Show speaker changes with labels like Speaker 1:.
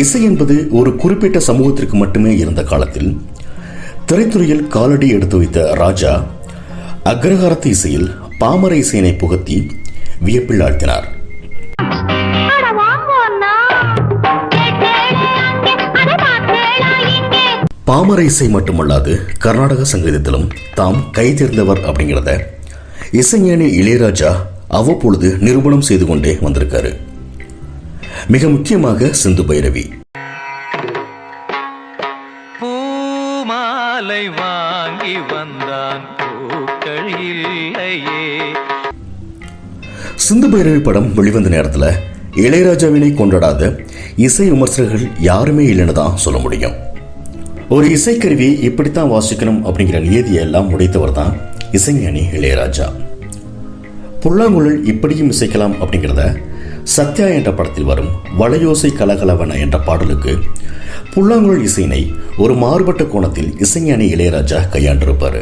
Speaker 1: இசை என்பது ஒரு குறிப்பிட்ட சமூகத்திற்கு மட்டுமே இருந்த காலத்தில் திரைத்துறையில் காலடி எடுத்து வைத்த ராஜா அக்ரஹாரத்து இசையில் பாமர இசையினை புகத்தி வியப்பில் ஆழ்த்தினார். பாமர இசை மட்டுமல்லாது கர்நாடக சங்கீதத்திலும் தாம் கை தேர்ந்தவர் அப்படிங்கிறத இசைஞானி இளையராஜா அவ்வப்பொழுது நிரூபணம் செய்து கொண்டே வந்திருக்காரு. மிக முக்கியமாக சிந்து பைரவி.
Speaker 2: பூமாலை வாங்கி வந்தான் பூக்கள் இல்லையே.
Speaker 1: சிந்து பைரவி படம் வெளிவந்த நேரத்தில் இளையராஜாவினை கொண்டாடாத இசை விமர்சகர்கள் யாருமே இல்லைன்னு தான் சொல்ல முடியும். ஒரு இசைக்கருவி இப்படித்தான் வாசிக்கணும் அப்படிங்கிற நியதியை எல்லாம் உடைத்தவர் தான் இசைஞானி இளையராஜா. புல்லாங்குழல் இப்படியும் இசைக்கலாம் அப்படிங்கிறத சத்யா என்ற படத்தில் வரும் வளையோசை கலகலவன என்ற பாடலுக்கு புல்லாங்குழல் இசையினை ஒரு மாறுபட்ட கோணத்தில் இசைஞானி இளையராஜா கையாண்டிருப்பார்.